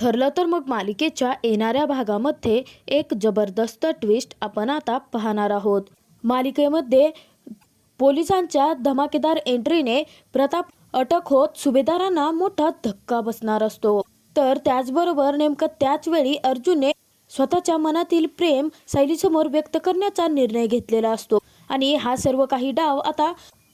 ठरलं तर मग मालिकेच्या येणाऱ्या भागामध्ये एक जबरदस्त ट्विस्ट आपण आता पाहणार आहोत. मालिकेमध्ये पोलिसांच्या धमाकेदार एंट्रीने प्रताप अटक होत सुभेदारांना मोठा धक्का बसणार असतो. तर त्याचबरोबर नेमकं त्याच वेळी अर्जुनने स्वतःच्या मनातील प्रेम शैलीसमोर व्यक्त करण्याचा निर्णय घेतलेला असतो. आणि हा सर्व काही डाव आता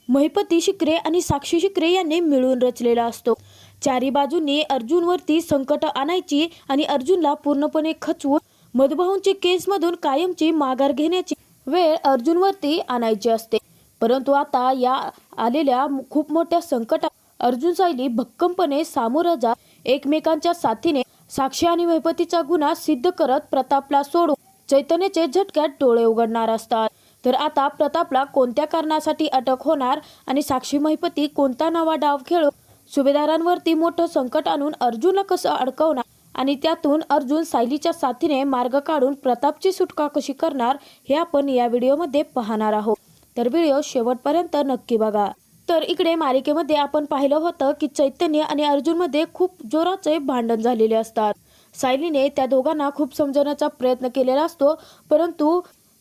महिपती शिकरे आणि साक्षी शिकरे यांनी मिळून रचलेला असतो. चारी बाजूंनी अर्जुनवरती संकट आणायची आणि अर्जुनला पूर्णपणे खचवून मधुभाऊंची केसमधून कायमची माघार घेण्याची वेळ अर्जुनवरती आणायची असते. परंतु आता या आलेल्या खूप मोठ्या संकटात अर्जुन सायली भक्कमपणे सामोरं जात एकमेकांच्या साथीने साक्षी आणि महिपतीचा गुन्हा सिद्ध करत प्रतापला सोडून चैतन्याचे झटक्यात डोळे उघडणार असतात. तर आता प्रतापला कोणत्या कारणासाठी अटक होणार आणि साक्षी महिपती कोणता नवा डाव खेळून सुभेदारांवरती मोठं संकट आणून अर्जुनला कसं अडकवणार? आणि त्यातून अर्जुन सायलीच्या साथीने मार्ग काढून प्रतापची सुटका कशी करणार हे आपण या व्हिडिओमध्ये पाहणार आहोत. तर व्हिडिओ शेवटपर्यंत नक्की बघा. तर इकडे मालिकेमध्ये आपण पाहिलं होतं की चैतन्य आणि अर्जुनमध्ये खूप जोराचे भांडण झालेले असतात. सायलीने त्या दोघांना खूप समजवण्याचा प्रयत्न केलेला असतो परंतु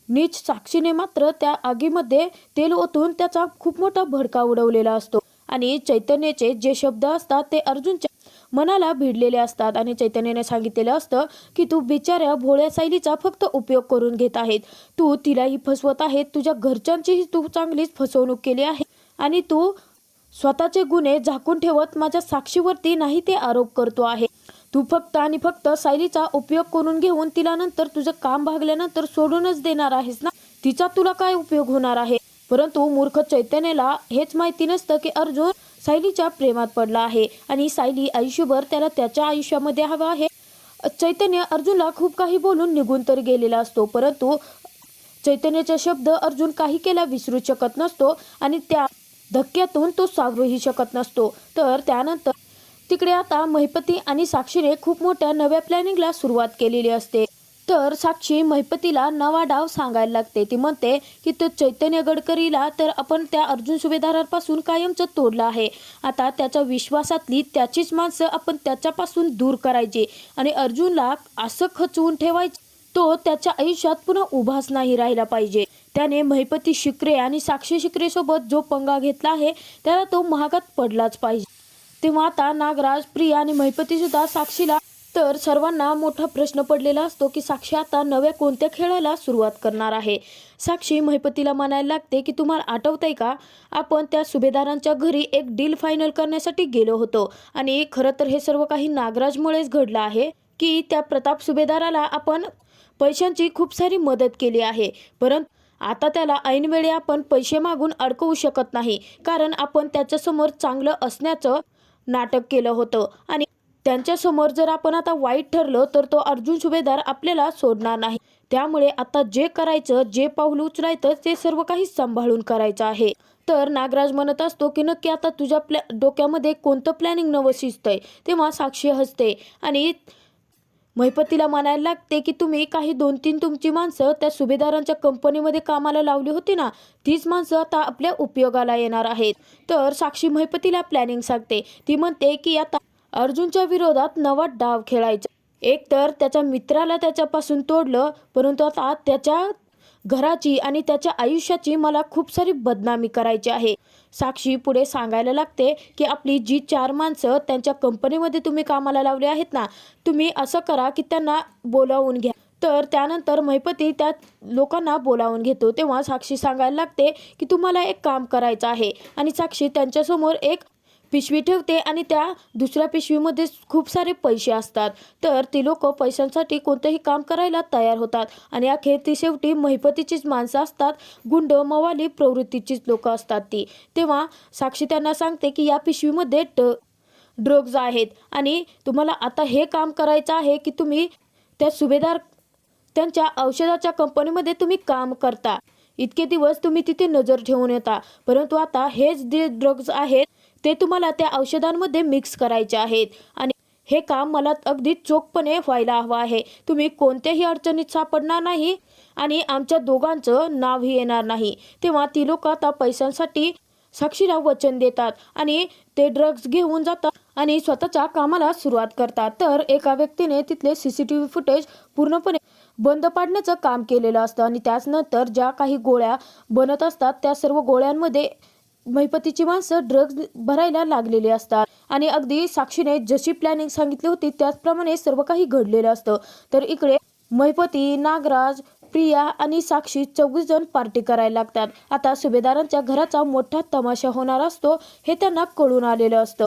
नीच साक्षीने मात्र त्या आगीमध्ये तेल ओतून त्याचा खूप मोठा भडका उडवलेला असतो. आणि चैतन्याचे जे शब्द असतात ते अर्जुनच्या मनाला भिडलेले असतात. आणि चैतन्याने सांगितलेलं असतं की तू बिचाऱ्या भोळ्या सायलीचा फक्त उपयोग करून घेत आहेत. तू तिलाही फसवत आहेत. तुझ्या घरच्यांचीही तू चांगलीच फसवणूक केली आहे. आणि तू स्वतःचे गुन्हे झाकून ठेवत माझ्या साक्षीवरती नाही ते आरोप करतो आहे. तू फक्त आणि फक्त सायलीचा उपयोग करून घेऊन तिला नंतर तुझं काम भागल्यानंतर सोडूनच देणार आहेस ना? तिचा तुला काय उपयोग होणार आहे? परंतु मूर्ख चैतन्याला हेच माहिती नसतं की अर्जुन सायलीच्या प्रेमात पडला आहे. आणि सायली आयुष्यभर त्याला त्याच्या आयुष्यामध्ये हवा आहे. चैतन्य अर्जुनला खूप काही बोलून निघून तर गेलेला असतो. परंतु चैतन्याचा शब्द अर्जुन काही केला विसरू शकत नसतो आणि त्या धक्क्यातून तो सावरूही शकत नसतो. तर त्यानंतर तिकडे आता महिपती आणि साक्षीने खूप मोठ्या नव्या प्लॅनिंगला सुरुवात केलेली असते. तर साक्षी महिपतीला नवा डाव सांगायला लागते. ती म्हणते की तो चैतन्य गडकरीला तर आपण त्या अर्जुन सुभेदारापासून कायमचं तोडलं आहे. आता त्याच्या विश्वासातली त्याचीच माणसं आपण त्याच्यापासून दूर करायची. आणि अर्जुनला असं खचवून ठेवायचं तो त्याच्या आयुष्यात पुन्हा उभाच नाही राहिला पाहिजे. त्याने महिपती शिकरे आणि साक्षी शिक्रेसोबत जो पंगा घेतला आहे त्याला तो महागात पडलाच पाहिजे. तेव्हा आता नागराज प्रिया आणि महिपती सुद्धा साक्षीला तर सर्वांना मोठा प्रश्न पडलेला असतो की साक्षी आता नव्या कोणत्या खेळाला सुरुवात करणार आहे? साक्षी महिपतीला म्हणायला लागते की तुम्हाला आठवतंय का? आपण त्या सुभेदारांच्या घरी एक डील फायनल करण्यासाठी गेलो होतो आणि खरं तर हे सर्व काही नागराजमुळेच घडलं आहे की त्या प्रताप सुभेदाराला आपण पैशांची खूप सारी मदत केली आहे. परंतु आता त्याला ऐनवेळी आपण पैसे मागून अडकवू शकत नाही कारण आपण त्याच्यासमोर चांगलं असण्याचं नाटक केलं होतं आणि त्यांच्यासमोर जर आपण आता वाईट ठरलं तर तो अर्जुन सुभेदार आपल्याला सोडणार नाही. त्यामुळे आता जे करायचं जे पाऊल उचलायचं ते सर्व काही सांभाळून करायचं आहे. तर नागराज म्हणत असतो की नक्की आता तुझ्या प्लॅ डोक्यामध्ये कोणतं प्लॅनिंग नवं शिजतंय तेव्हा साक्षी हसते आणि महिपतीला म्हणायला लागते की तुम्ही काही दोन तीन तुमची माणसं त्या सुभेदारांच्या कंपनीमध्ये कामाला लावली होती ना तीच माणसं आता आपल्या उपयोगाला येणार आहेत. तर साक्षी महिपतीला प्लॅनिंग सांगते. ती म्हणते की आता अर्जुनच्या विरोधात नवा डाव खेळायचा. एक तर त्याच्या मित्राला त्याच्यापासून तोडलं परंतु आता त्याच्या घराची आणि त्याच्या आयुष्याची मला खूप सारी बदनामी करायची आहे. साक्षी पुढे सांगायला लागते की आपली जी चार माणसं त्यांच्या कंपनीमध्ये तुम्ही कामाला लावली आहेत ना तुम्ही असं करा की त्यांना बोलावून घ्या. तर त्यानंतर महिपती त्या लोकांना बोलावून घेतो. तेव्हा साक्षी सांगायला लागते की तुम्हाला एक काम करायचं आहे. आणि साक्षी त्यांच्यासमोर एक पिशवी ठेवते आणि त्या दुसऱ्या पिशवीमध्ये खूप सारे पैसे असतात. तर ती लोक पैशांसाठी कोणतंही काम करायला तयार होतात. आणि अखेर ती शेवटी महिपतीचीच माणसं असतात. गुंड मवाली प्रवृत्तीचीच लोक असतात ती. तेव्हा साक्षी त्यांना सांगते की या पिशवीमध्ये ड ड्रग्ज आहेत. आणि तुम्हाला आता हे काम करायचं आहे की तुम्ही त्या सुभेदार त्यांच्या औषधाच्या कंपनीमध्ये तुम्ही काम करता. इतके दिवस तुम्ही तिथे नजर ठेवून येता. परंतु आता हेच जे ड्रग्ज आहेत ते तुम्हाला त्या औषधांमध्ये मिक्स करायचे आहेत. आणि हे काम मला अगदी चोखपणे व्हायला हवं आहे. तुम्ही कोणत्याही अडचणीत सापडणार नाही आणि आमच्या दोघांचं नावही येणार नाही. तेव्हा ती लोक आता पैशांसाठी साक्षीला वचन देतात आणि ते ड्रग्ज घेऊन जातात आणि स्वतःच्या कामाला सुरुवात करतात. तर एका व्यक्तीने तिथले C C T V footage पूर्णपणे बंद पाडण्याचं काम केलेलं असतं आणि त्याचनंतर ज्या काही गोळ्या बनत असतात त्या सर्व गोळ्यांमध्ये महिपतीची माणसं ड्रग्ज भरायला लागलेली असतात. आणि अगदी साक्षीने जशी प्लॅनिंग सांगितली होती त्याचप्रमाणे सर्व काही घडलेलं असतं. तर इकडे महिपती नागराज प्रिया आणि साक्षी चौघीस जण पार्टी करायला लागतात. आता सुभेदारांच्या घराचा मोठा तमाशा होणार असतो हे त्यांना कळून आलेलं असतं.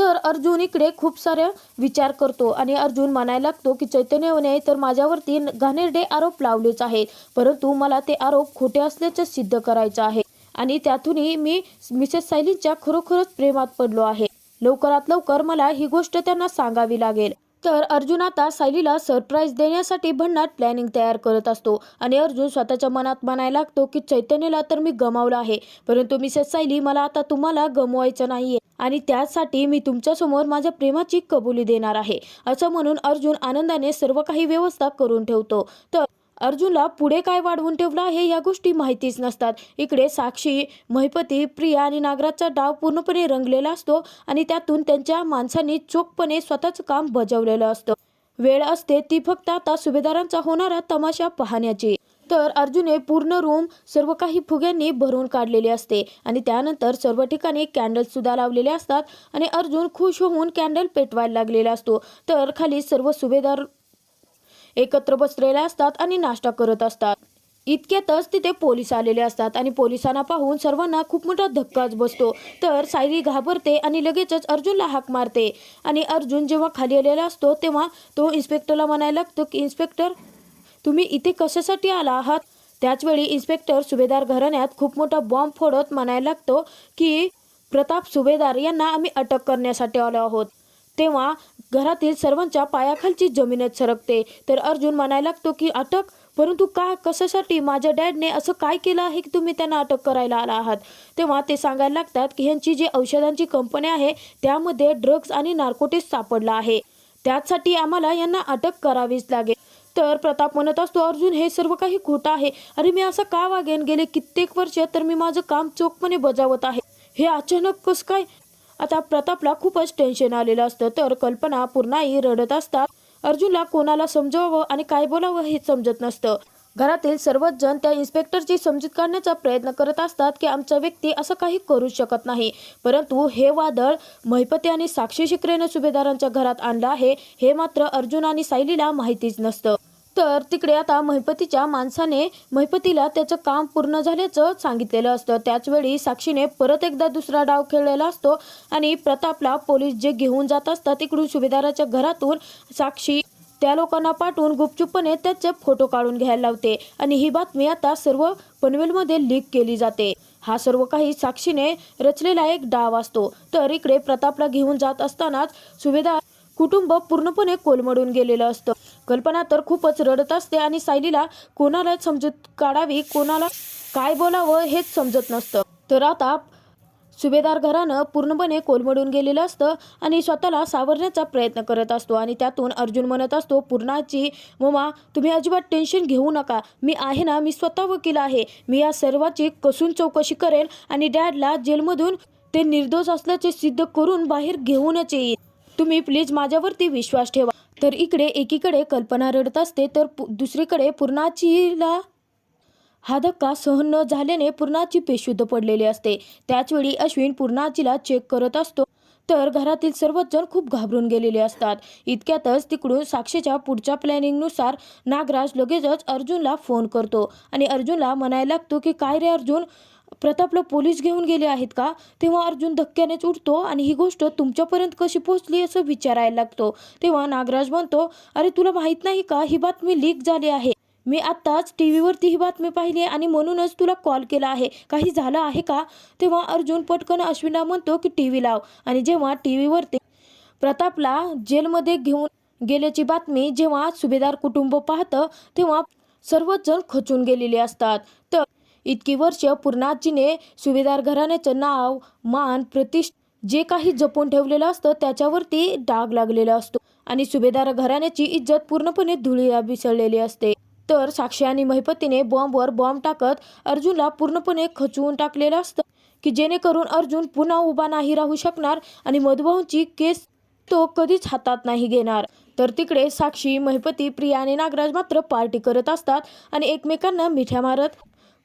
तर अर्जुन इकडे खूप सारे विचार करतो आणि अर्जुन म्हणायला लागतो की चैतन्यने तर माझ्यावरती घाणेरडे आरोप लावलेच आहेत. परंतु मला ते आरोप खोटे असल्याचं सिद्ध करायचं आहे. आणि त्यातूनही मी मिसेस सायलीच्या खरोखरच प्रेमात पडलो आहे. लवकरात लवकर मला ही गोष्ट त्यांना सांगावी लागेल. तर अर्जुन आता सायलीला सरप्राईज देण्यासाठी भन्नाट प्लॅनिंग तयार करत असतो. आणि अर्जुन स्वतःच्या मनात म्हणायला लागतो की चैतन्यला तर मी गमावलं आहे परंतु मिसेस सायली मला आता तुम्हाला गमवायचं नाहीये. आणि त्यासाठी मी तुमच्यासमोर माझ्या प्रेमाची कबुली देणार आहे. असं म्हणून अर्जुन आनंदाने सर्व काही व्यवस्था करून ठेवतो. तर अर्जुनला पुढे काय वाढवून ठेवला हे या गोष्टी माहितीच नसतात. इकडे साक्षी महिपती प्रिया आणि नागराजचा डाव पूर्णपणे रंगलेला असतो आणि त्यातून त्यांच्या माणसांनी चोखपणे स्वतःचं काम बजावलेलं असतं. वेळ असते ती फक्त आता सुभेदारांचा होणारा तमाशा पाहण्याची. तर अर्जुने पूर्ण रूम सर्व काही फुग्यांनी भरून काढलेले असते आणि त्यानंतर सर्व ठिकाणी कॅन्डल सुद्धा लावलेले असतात आणि अर्जुन खुश होऊन कॅन्डल पेटवायला लागलेला असतो. तर खाली सर्व सुभेदार एकत्र बसलेले असतात आणि नाश्ता करत असतात. इतक्यातच तिथे पोलीस आलेले असतात आणि पोलिसांना पाहून सर्वांना खूप मोठा धक्काच बसतो. तर सायली घाबरते आणि लगेचच अर्जुनला हाक मारते. आणि अर्जुन जेव्हा खाली आलेला असतो तेव्हा तो इन्स्पेक्टरला म्हणायला लागतो की इन्स्पेक्टर तुम्ही इथे कशासाठी आला आहात? त्याचवेळी इन्स्पेक्टर सुभेदार घराण्यात खूप मोठा बॉम्ब फोडत म्हणायला लागतो की प्रताप सुभेदार यांना आम्ही अटक करण्यासाठी आलो आहोत. तेव्हा घरातील सर्वांच्या पायाखालची जमीनच सरकते. तर अर्जुन म्हणायला लागतो की अटक? परंतु का? कशासाठी? माझ्या डॅडने असं काय केलं आहे की तुम्ही त्यांना अटक करायला आला आहात? तेव्हा ते सांगायला लागतात की ह्यांची जी औषधांची कंपनी आहे त्यामध्ये ड्रग्ज आणि नार्कोटिक्स सापडला आहे. त्यासाठी आम्हाला यांना अटक करावीच लागेल. तर प्रताप म्हणत असतो अर्जुन हे सर्व काही खोटं आहे. अरे मी असं का वागेन? गेले कित्येक वर्ष तर मी माझं काम चोखपणे बजावत आहे. हे अचानक कसं काय? आता प्रतापला खूपच टेन्शन आलेलं असतं. तर कल्पना पुन्हाही रडत असतात अर्जुनला कोणाला समजावं आणि काय बोलावं हे समजत नसतं. घरातील सर्वच जण त्या इन्स्पेक्टरची समजूत काढण्याचा प्रयत्न करत असतात की आमचा व्यक्ती असं काही करू शकत नाही. परंतु हे वादळ महिपती आणि साक्षी शिकरेनं सुभेदारांच्या घरात आणलं आहे हे मात्र अर्जुन आणि सायलीला माहितीच नसतं. तर तिकडे आता महिपतीच्या माणसाने महिपतीला त्याचं काम पूर्ण झाल्याचं सांगितलेलं असतं. त्याचवेळी साक्षीने परत एकदा दुसरा डाव खेळलेला असतो आणि प्रतापला पोलीस जे घेऊन जात असतात तिकडून सुभेदाराच्या घरातून साक्षी त्या लोकांना पाठवून गुपचूपपणे त्याचे फोटो काढून घ्यायला लावते. आणि ही बातमी आता सर्व पनवेलमध्ये लीक केली जाते. हा सर्व काही साक्षीने रचलेला एक डाव असतो. तर इकडे प्रतापला घेऊन जात असतानाच सुभेदार कुटुंब पूर्णपणे कोलमडून गेलेलं असतं. कल्पना तर खूपच रडत असते आणि सायलीला कोणाला समजूत काढावी कोणाला काय बोलावं हेच समजत नसतं. तर आता सुभेदार घरानं पूर्णपणे कोलमडून गेलेलं असतं आणि स्वतःला सावरण्याचा प्रयत्न करत असतो आणि त्यातून अर्जुन म्हणत असतो पूर्णाची ममा तुम्ही अजिबात टेन्शन घेऊ नका. मी आहे ना मी स्वतः वकील आहे. मी या सर्वाची कसून चौकशी करेल आणि डॅडला जेलमधून ते निर्दोष असल्याचे सिद्ध करून बाहेर घेऊनच येईल तुम्ही प्लीज माझ्यावरती विश्वास ठेवा. तर इकडे एकीकडे कल्पना रडत असते तर पु- दुसरीकडे पूर्णाचीला हा धक्का सहन न झाल्याने पूर्णाची बेशुद्ध पडलेली असते. त्याचवेळी अश्विन पूर्णाचीला चेक करत असतो तर घरातील सर्वच जण खूप घाबरून गेलेले असतात. इतक्यातच तिकडून साक्षीच्या पुढच्या प्लॅनिंगनुसार नागराज लगेचच अर्जुनला फोन करतो आणि अर्जुनला म्हणायला लागतो की काय रे अर्जुन? प्रतापला पोलीस घेऊन गेले आहेत का? तेव्हा अर्जुन धक्क्यानेच उठतो आणि ही गोष्ट तुमच्यापर्यंत कशी पोहोचली असं विचारायला लागतो. तेव्हा नागराज म्हणतो अरे तुला माहीत नाही का? ही बातमी लीक झाली आहे. मी आत्ताच टी व्हीवरती ही बातमी पाहिली आणि म्हणूनच तुला कॉल केला आहे. काही झालं आहे का? तेव्हा अर्जुन पटकन अश्विनला म्हणतो की टी व्ही लाव. आणि जेव्हा टी व्हीवरती प्रतापला जेलमध्ये घेऊन गेल्याची बातमी जेव्हा सुभेदार कुटुंब पाहतं तेव्हा सर्वच जण खचून गेलेले असतात. तर इतकी वर्ष पूर्णाजीने सुभेदार घराण्याचं नाव मान प्रतिष्ठ जे काही जपून ठेवलेलं असतं त्याच्यावरती डाग लागलेला असतो. आणि सुभेदार घराण्याची इज्जत पूर्णपणे धुळीला मिसळलेली असते. तर साक्षी आणि महिपतीने बॉम्बवर बॉम्ब टाकत अर्जुनला पूर्णपणे खचवून टाकलेलं असतं की जेणेकरून अर्जुन पुन्हा उभा नाही राहू शकणार आणि मधुभाऊंची केस तो कधीच हातात नाही घेणार. तर तिकडे साक्षी महिपती प्रिया आणि नागराज मात्र पार्टी करत असतात आणि एकमेकांना मिठ्या मारत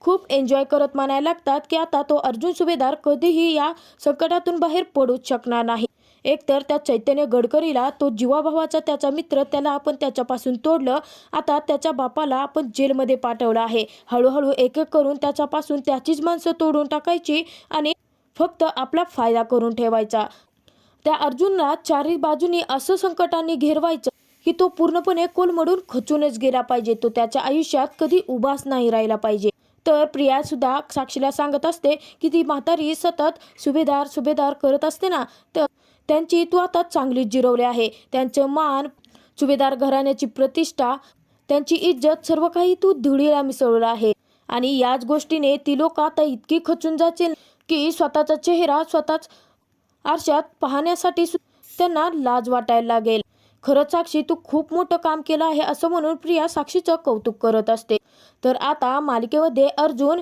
खूप एन्जॉय करत म्हणायला लागतात की आता तो अर्जुन सुभेदार कधीही या संकटातून बाहेर पडूच शकणार नाही. एकतर त्या चैतन्य गडकरीला तो जीवाभावाचा त्याचा मित्र त्याला आपण त्याच्यापासून तोडलं आता त्याच्या बापाला आपण जेलमध्ये पाठवलं आहे. हळूहळू एक एक करून त्याच्यापासून त्याचीच माणसं तोडून टाकायची आणि फक्त आपला फायदा करून ठेवायचा. त्या अर्जुनला चारही बाजूनी असं संकटाने घेरवायचं की तो पूर्णपणे कोलमडून खचूनच गेला पाहिजे. तो त्याच्या आयुष्यात कधी उभाच नाही राहिला पाहिजे. तर प्रिया सुद्धा साक्षीला सांगत असते की ती म्हातारी सतत सुभेदार सुभेदार करत असते ना? तर त्यांची तू आता चांगलीच जिरवली आहे. त्यांचं मान सुभेदार घराण्याची प्रतिष्ठा त्यांची इज्जत सर्व काही तू धुळीला मिसळलं आहे. आणि याच गोष्टीने ती लोक आता इतकी खचून जातील की स्वतःचा चेहरा स्वतःच आरशात पाहण्यासाठी त्यांना लाज वाटायला लागेल. खरंच साक्षी तू खूप मोठं काम केलं आहे असं म्हणून प्रिया साक्षीचं कौतुक करत असते. तर आता मालिकेमध्ये अर्जुन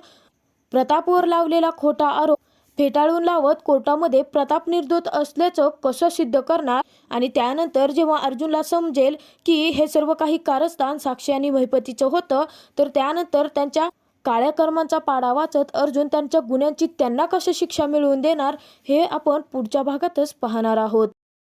प्रतापवर लावलेला खोटा आरोप फेटाळून लावत कोर्टामध्ये प्रताप निर्दोष असल्याचं कसं सिद्ध करणार? आणि त्यानंतर जेव्हा अर्जुनला समजेल की हे सर्व काही कारस्थान साक्षी आणि महिपतीचं होतं तर त्यानंतर त्यांच्या काळ्या कर्मांचा पाडा वाचत अर्जुन त्यांच्या गुन्ह्यांची त्यांना कशी शिक्षा मिळवून देणार हे आपण पुढच्या भागातच पाहणार आहोत.